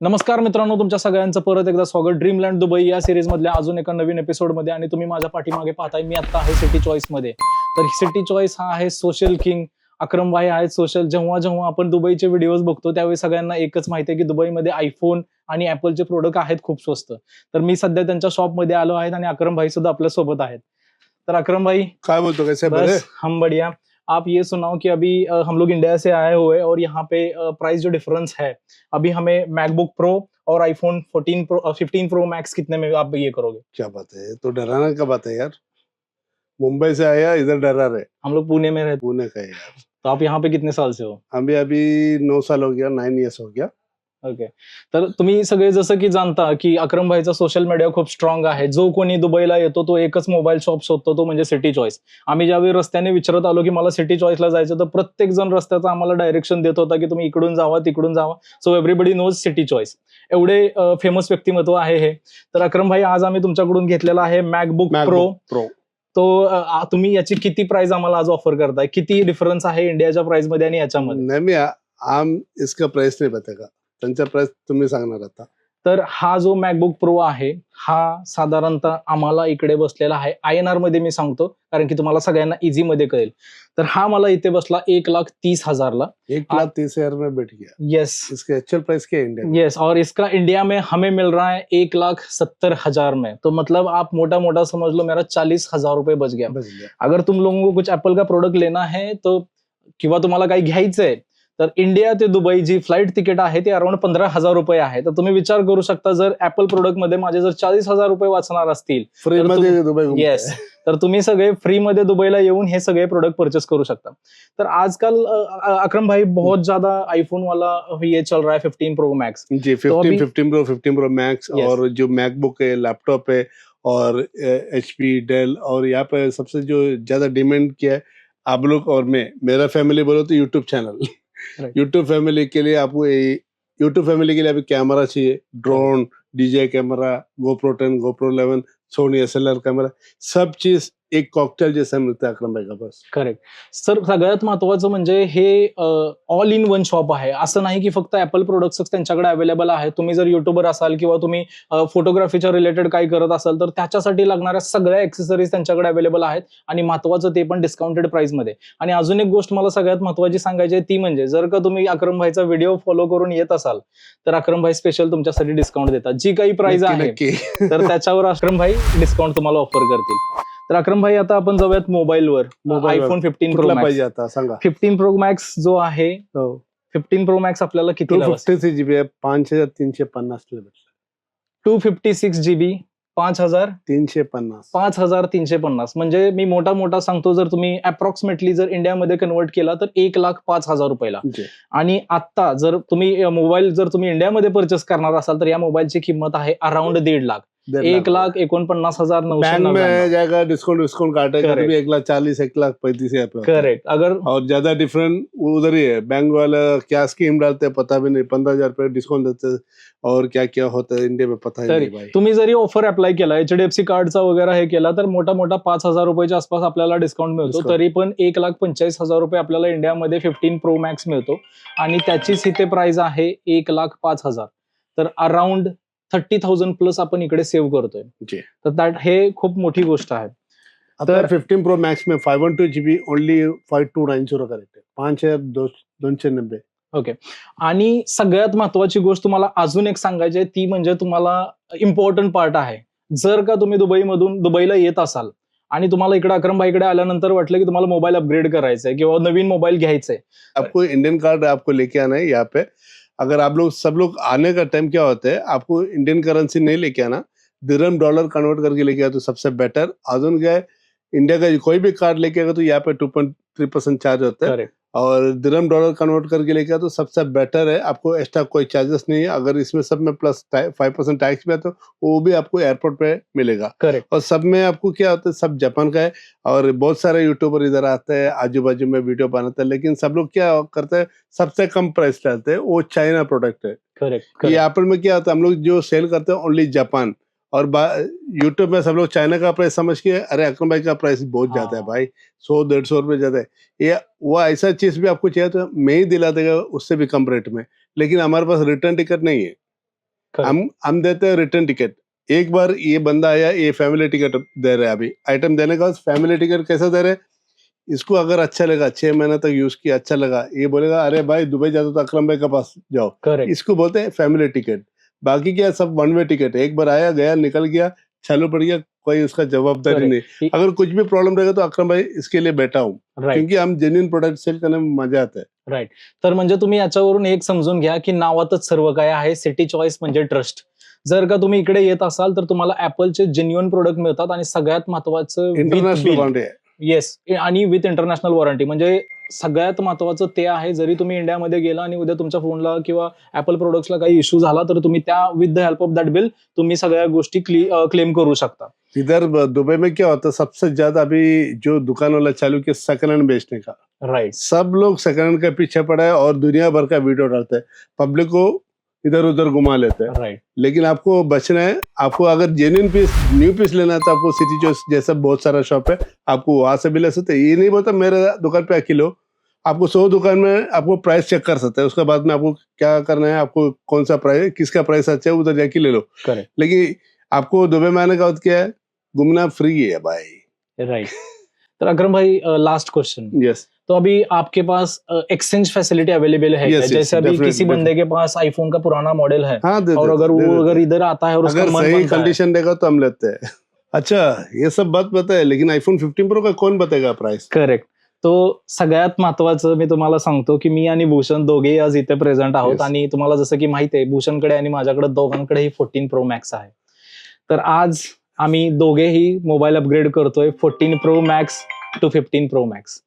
नमस्कार मित्रांनो तुमच्या सगळ्यांचं परत एकदा स्वागत. ड्रीमलँड दुबई या सिरीज मधल्या अजून एका नवीन एपिसोडमध्ये आणि तुम्ही माझ्या पाठीमागे पाहताय मी आता आहे सिटी चॉईसमध्ये. तर सिटी चॉईस हा आहे सोशल किंग अक्रम भाई आहेत सोशल जेव्हा जेव्हा आपण दुबईचे व्हिडिओज बघतो त्यावेळी सगळ्यांना एकच माहिती आहे की दुबईमध्ये आयफोन आणि ऍपलचे प्रोडक्ट आहेत खूप स्वस्त. तर मी सध्या त्यांच्या शॉपमध्ये आलो आहेत आणि अक्रम भाई सुद्धा आपल्यासोबत आहेत. तर अक्रम भाई काय बोलतो कैसे बरे बस हम बढ़िया. आप ये सुनाओ कि अभी हम लोग इंडिया से आए हुए और यहाँ पे प्राइस जो डिफरेंस है अभी हमें मैकबुक प्रो और आईफोन 14 प्रो 15 प्रो मैक्स कितने में आप ये करोगे? क्या बात है तो डराना का बात है यार। मुंबई से आया इधर डरा रहे। हम लोग पुणे में रहे पुणे का यार। तो आप यहाँ पे कितने साल से हो? अभी अभी नौ साल हो गया नाइन इयर्स हो गया। ओके तर तुम्ही सगळे जसं की जाणता की अक्रम भाईचा सोशल मीडिया खूप स्ट्रॉंग आहे. जो कोणी दुबईला येतो तो एकच मोबाईल शॉप शोधतो तो म्हणजे सिटी चॉईस आम्ही ज्यावेळी रस्त्याने विचारत आलो की मला सिटी चॉईसला जायचं तर प्रत्येक जण रस्त्याचा आम्हाला डायरेक्शन देत होता की तुम्ही इकडून जावा तिकडून जावा. So everybody knows city choice एवढे फेमस व्यक्तिमत्व आहे हे. तर अक्रम भाई आज आम्ही तुमच्याकडून घेतलेला आहे मॅकबुक प्रो Pro. तो तुम्ही याची किती प्राइस आम्हाला आज ऑफर करताय? किती डिफरन्स आहे इंडियाच्या प्राइसमध्ये आणि याच्यामध्ये? नहीं मैं आम इसका प्राइस नहीं बताएगा त्यांचा प्राइस तुम्ही सांगणार आता? तर हा जो मॅकबुक प्रो आहे हा साधारणतः आम्हाला इकडे बसलेला आहे. आय एन आरमध्ये मी सांगतो कारण की तुम्हाला सगळ्यांना इझी मध्ये कळेल. तर हा मला इथे बसला एक लाख तीस हजारला. एक लाख तीस हजार में बैठ गया. येस इसके एक्चुअल प्राइस क्या इंडिया में? यस और इसका इंडिया में हमें मिल रहा है एक लाख सत्तर हजार में। तो मतलब आप मोटा मोटा समझ लो मेरा चालीस हजार रुपए बच गया। बच गया। अगर तुम लोगों को कुछ एप्पल का प्रोडक्ट लेना है तो किंवा तुम्हाला काही घ्यायचंय तर इंडिया ते दुबई जी फ्लाईट तिकीट आहे ते अराउंड पंधरा हजार रुपये आहे तर तुम्ही विचार करू शकता जर ऍपल प्रोडक्टमध्ये माझे जर चाळीस हजार रुपये वाचणार असतील फ्री तर मध्ये दुबई घूमते येस. तर तुम्ही सगळे फ्री मध्ये दुबईला येऊन हे सगळे प्रोडक्ट परचेस करू शकता तर आजकाल अक्रम भाई बहुत ज्यादा आईफोन वाला ये चल रहा है फिफ्टीन प्रो मैक्स जी तो fifteen pro fifteen pro max. और जो मैकबुक है लैपटॉप है और एच पी डेल और यहाँ पे सबसे जो ज्यादा डिमांड किया है आप लोग और मैं मेरा फैमिली बोलो तो यूट्यूब चैनल. यूट्यूब फैमिली के लिए आपको यूट्यूब फैमिली के लिए अभी कैमरा चाहिए drone DJ camera GoPro ten GoPro eleven Sony S camera सब चीज एक कॉकटेल जैसा मिलता है अक्रम भाई का बस करेक्ट सर सगळ्यात महत्वाचं म्हणजे हे ऑल इन वन शॉप आहे. असं नाही की फक्त ऍपल प्रोडक्ट्स त्यांच्याकडे अवेलेबल आहे. तुम्ही जर युट्यूबर असाल किंवा तुम्ही फोटोग्राफीच्या रिलेटेड काही करत असाल तर त्याच्यासाठी लागणाऱ्या सगळ्या एक्सेसरीज त्यांच्याकडे अवेलेबल आहेत आणि महत्वाचं ते पण डिस्काउंटेड प्राइसमध्ये. आणि अजून एक गोष्ट मला सगळ्यात महत्वाची सांगायची आहे ती म्हणजे जर का तुम्ही अक्रम भाईचा व्हिडिओ फॉलो करून येत असाल तर अक्रम भाई स्पेशल तुमच्यासाठी डिस्काउंट देतात. जी काही प्राइस आहे तर त्याच्यावर अक्रम भाई डिस्काउंट तुम्हाला ऑफर करतील. तर अक्रम भाई आता आपण जाऊयात मोबाईलवर. आयफोन फिफ्टीन प्रो पाहिजे आता? सांगा. फिफ्टीन प्रो मॅक्स जो आहे फिफ्टीन प्रो मॅक्स आपल्याला किती फिफ्टी सिक्स जीबी पाच हजार तीनशे पन्नास टू फिफ्टी सिक्स जीबी पाच हजार तीनशे पन्नास. पाच हजार तीनशे पन्नास. म्हणजे मी मोठा मोठा सांगतो जर तुम्ही अप्रॉक्सिमेटली जर इंडियामध्ये कन्वर्ट केला तर एक लाख पाच हजार रुपयाला. आणि आता जर तुम्ही मोबाईल जर तुम्ही इंडियामध्ये परचेस करणार असाल तर या मोबाईलची किंमत आहे अराउंड दीड लाख. एक लाख एकोणपन्नास हजार में जाएगा डिस्काउंट डिस्काउंट काटेगा Correct. तो भी एक लाख चालीस एक लाख पैंतीस। करेक्ट अगर और ज्यादा डिफरेंट उधर ही है। बैंक वाला क्या स्कीम डालते हैं पता भी नहीं। पंद्रह हजार रुपए डिस्काउंट देते और क्या क्या होता है इंडिया में पता ही नहीं भाई। तुम्ही जरी ऑफर अप्लाय केला एचडीएफसी कार्डचा वगैरे हे केला तर मोठा मोठा पाच हजार रुपयाच्या आसपास आपल्याला डिस्काउंट मिळतो. तरी पण एक लाख पंचेचाळीस हजार रुपये आपल्याला इंडियामध्ये फिफ्टीन प्रो मॅक्स मिळतो. आणि त्याचीच इथे प्राइस आहे एक लाख पाच हजार. तर अराउंड थर्टी थाउजंड प्लस आपण इकडे सेव्ह करतोय. तर दॅट हे खूप मोठी गोष्ट आहे. आता तर- फिफ्टीन प्रो मैक्स में five one two GB only five two nine zero का रेट है पाँच दोनशे नब्बे. आणि सगळ्यात महत्वाची गोष्ट तुम्हाला अजून एक सांगायची आहे ती म्हणजे तुम्हाला इम्पॉर्टंट पार्ट आहे. जर का तुम्ही दुबईमधून दुबईला येत असाल आणि तुम्हाला इकडे अक्रमबाईकडे आल्यानंतर वाटलं की तुम्हाला मोबाईल अपग्रेड करायचंय किंवा नवीन मोबाईल घ्यायचंय. आपको इंडियन कार्ड आपको लेके आना है यहाँ पे. अगर आप लोग, सब लोग आने का टाइम क्या होता है, आपको इंडियन करेंसी नहीं लेके आना दिरम डॉलर कन्वर्ट करके लेके आए तो सबसे बेटर अजून क्या इंडिया का कोई भी कार्ड लेके आएगा तो यहाँ पे two point three percent charge होता है। और दिरम डॉलर कन्वर्ट करके लेके तो सबसे बेटर है। आपको एक्स्ट्रा कोई चार्जेस नहीं है। अगर इसमें सब में प्लस फाइव परसेंट टैक्स भी है तो वो भी आपको एयरपोर्ट पे मिलेगा। करेक्ट और सब में आपको क्या होता है सब जापान का है और बहुत सारे यूट्यूबर इधर आते हैं आजू बाजू में वीडियो बनाते हैं लेकिन सब लोग क्या करते हैं सबसे कम प्राइस डालते हैं वो चाइना प्रोडक्ट है। करेक्ट ये एप्पल में क्या होता है हम लोग जो सेल करते हैं ओनली जापान और यूट्यूब में सब लोग चाइना का प्राइस समझ के अरे अक्रम भाई का प्राइस बहुत ज़्यादा है हाँ। भाई सौ डेढ़ सौ रुपये ज़्यादा है। ये वो ऐसा चीज़ भी आपको चाहिए तो मैं ही दिला देगा उससे भी कम रेट में लेकिन हमारे पास रिटर्न टिकट नहीं है। हम हम देते हैं रिटर्न टिकट एक बार ये बंदा आया ये फैमिली टिकट दे रहे हैं अभी। आइटम देने का फैमिली टिकट कैसे दे रहे इसको अगर अच्छा लगा छह महीने तक यूज़ किया अच्छा लगा ये बोलेगा अरे भाई दुबई जाते तो अक्रम भाई के पास जाओ। इसको बोलते हैं फैमिली टिकट बाकी क्या सब वन वे टिकट है। एक बार आया गया निकल गया चालू पड़ गया कोई उसका जवाबदारी. नहीं। अगर कुछ भी प्रॉब्लम रहेगा तो अकरम भाई इसके लिए बैठा हूँ। क्योंकि हम जेन्युन प्रोडक्ट सेल करने में मजा आता है। राईट तर म्हणजे तुम्ही याच्यावरून एक समजून घ्या की नावातच सर्व काय आहे. सिटी चॉईस म्हणजे ट्रस्ट जर का तुम्ही इकडे येत असाल तर तुम्हाला ऍपलचे जेन्युअन प्रोडक्ट मिळतात आणि सगळ्यात महत्वाचं इंटरनॅशनल येस आणि विथ इंटरनॅशनल वॉरंटी म्हणजे सगळ्यात महत्वाचं ते आहे जरी तुम्ही इंडियामध्ये गेला आणि उद्या तुमच्या फोनला किंवा ऍपल प्रोडक्ट्सला काही इश्यू झाला तर तुम्ही त्या with the help of that bill तुम्ही सगळ्या गोष्टी क्लेम करू शकता. इधर दुबई में क्या होता सबसे ज्यादा अभी जो दुकान वाला चालू किया सेकंड हैंड बेचने का। राईट सब लोग सेकंड हैंड के पीछे पड़ा है और दुनिया भर का वीडियो डालते हैं। पब्लिक को इधर उधर घुमा लेते हैं। राईट लेकिन आपको बचना है आपको अगर जेन्युइन पीस न्यू पीस लेना है तो आपको सिटी चॉइस जैसा बहुत सारा शॉप है आपको वहाँ से भी ले सकते ये नहीं बोलता मेरे दुकान पे अकेलो आपको सौ दुकान में आपको प्राइस चेक कर सकते हैं। उसके बाद में आपको क्या करना है आपको कौन सा प्राइस किसका प्राइस अच्छा है उधर जाके ले लो। लेकिन आपको दुबई में आने का क्या है घूमना फ्री है भाई। राइट तर अकरम भाई लास्ट क्वेश्चन यस तो अभी आपके पास एक्सचेंज फैसिलिटी अवेलेबल है Yes, क्या? yes, जैसे अभी किसी बंदे के पास आईफोन का पुराना मॉडल है हाँ दे और अगर दे वो। अगर इधर आता है और उसका मन सही है। कंडीशन देगा तो हम लेते हैं। अच्छा ये सब बात पता है लेकिन आईफोन 15 प्रो का कौन बताएगा प्राइस करेक्ट तो सगळ्यात महत्वाचं मी तुम्हाला सांगतो की मी आणि भूषण दोघेही आज इथे प्रेझेंट आहोत. आणि तुम्हाला जसं की माहिती आहे भूषणकडे आणि माझ्याकडे दोघांकडेही फोर्टीन प्रो मॅक्स आहे. तर आज आम्ही दोघेही मोबाईल अपग्रेड करतोय fourteen pro max to fifteen pro max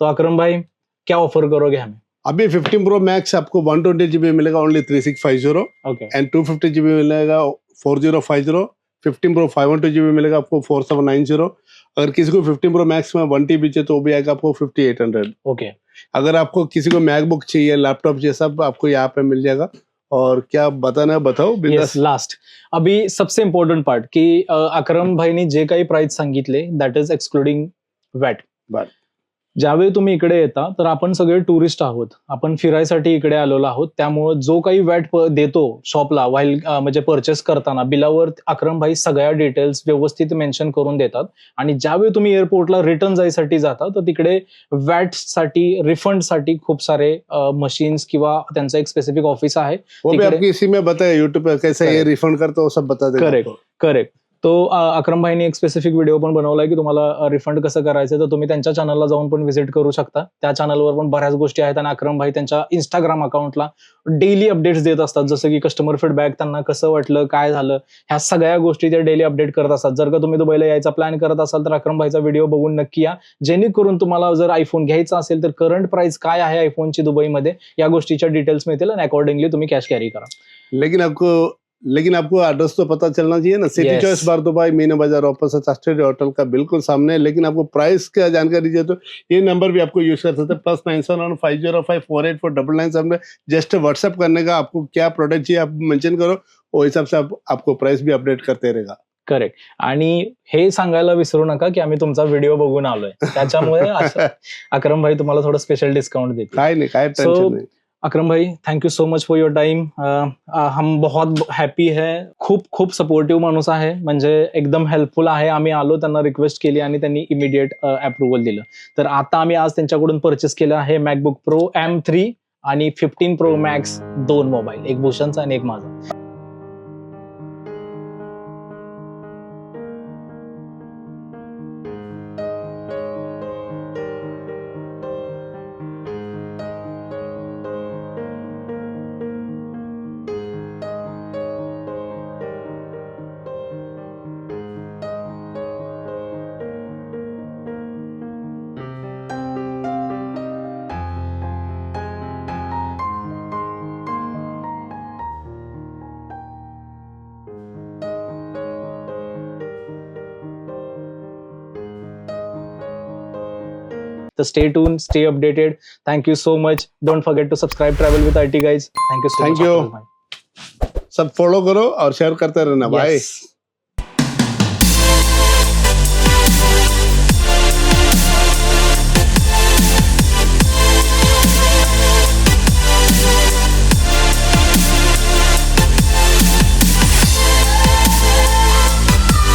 तो अक्रम भाई क्या ऑफ़र करोगे हमें? अभी 15 प्रो मैक्स आपको 120 जीबी मिलेगा ओनली 3650 ओके एंड 250 जीबी मिलेगा 4050 15 प्रो 512 जीबी मिलेगा आपको 4790 अगर किसी को 15 प्रो मैक्स में वन टीबी चाहिए तो वो भी आएगा आपको 5800 ओके अगर आपको किसी को मैकबुक चाहिए लैपटॉप चाहिए सब आपको यहाँ पे मिल जाएगा. और क्या बताना है बताओ बिंदास. लास्ट अभी सबसे इम्पॉर्टंट पार्ट की अक्रम भाईनी जे काही प्राइस सांगितले that is excluding VAT VAT. ज्यावेळी तुम्ही इकडे येता तर आपण सगळे टुरिस्ट आहोत आपण फिरायसाठी इकडे आलेलो आहोत त्यामुळे जो काही वॅट देतो शॉपला व्हाईल म्हणजे परचेस करताना बिलावर अक्रम भाई सगळ्या डिटेल्स व्यवस्थित मेन्शन करून देतात आणि ज्यावेळी तुम्ही एअरपोर्टला रिटर्न जायसाठी जाता तर तिकडे वॅटसाठी रिफंडसाठी खूप सारे मशीन्स किंवा त्यांचं एक स्पेसिफिक ऑफिस आहे इसी में बताया यूट्यूब पे कैसे ये Correct. रिफंड करते हो सब बता. आपको। करेक्ट तो अक्रम भाईने एक स्पेसिफिक व्हिडिओ पण बनवलाय की तुम्हाला रिफंड कसं करायचं तर तुम्ही त्यांच्या चॅनलला जाऊन पण व्हिजिट करू शकता. त्या चॅनलवर पण बऱ्याच गोष्टी आहेत आणि अक्रम भाई त्यांच्या इंस्टाग्राम अकाउंटला डेली अपडेट्स देत असतात. जसं की कस्टमर फीडबॅक त्यांना कसं वाटलं काय झालं ह्या सगळ्या गोष्टी ते डेली अपडेट करत असतात. जर का तुम्ही दुबईला यायचा प्लॅन करत असाल तर अक्रम भाईचा व्हिडिओ बघून नक्की या. जेणेकरून तुम्हाला जर आयफोन घ्यायचा असेल तर करंट प्राइस काय आहे आयफोनची दुबईमध्ये या गोष्टीच्या डिटेल्स मिळतील आणि अकॉर्डिंगली तुम्ही कॅश कॅरी करा. लेकिन आपको लेकिन आपको एड्रेस तो पता चलना चाहिए ना। City Yes. Choice bar Dubai Meena Bazaar opposite state hotel का बिल्कुल सामने है लेकिन आपको प्राइस का जानकारी चाहिए तो ये नंबर भी आपको यूज कर सकते हैं। Plus nine seven five zero five four eight four double nine seven just WhatsApp करने का आपको क्या प्रोडक्ट चाहिए आप मेंशन करो वो हिसाब से आप, आपको प्राइस भी अपडेट करते रहेगा। करेक्ट आणि हे सांगायला विसरू नका की आम्ही तुमचा व्हिडिओ बघून आलोय. त्याच्यामुळे अक्रम भाई तुम्हाला थोडं स्पेशल डिस्काउंट देते काय नहीं काय अक्रम भाई thank you so much for your time हम बहुत हॅपी है। खूप खूप सपोर्टिव्ह माणूस आहे. म्हणजे एकदम हेल्पफुल आहे. आम्ही आलो त्यांना रिक्वेस्ट केली आणि त्यांनी इमिडिएट अप्रुव्हल uh, दिलं. तर आता आम्ही आज त्यांच्याकडून परचेस केलं आहे मॅकबुक प्रो एम थ्री आणि फिफ्टीन प्रो मॅक्स दोन मोबाईल एक भूषणचा आणि एक माझा. तर stay tuned stay updated thank you so much don't forget to subscribe travel with I T guys thank you so Thank you. Sub follow करो और शेयर करते रहना भाई Yes.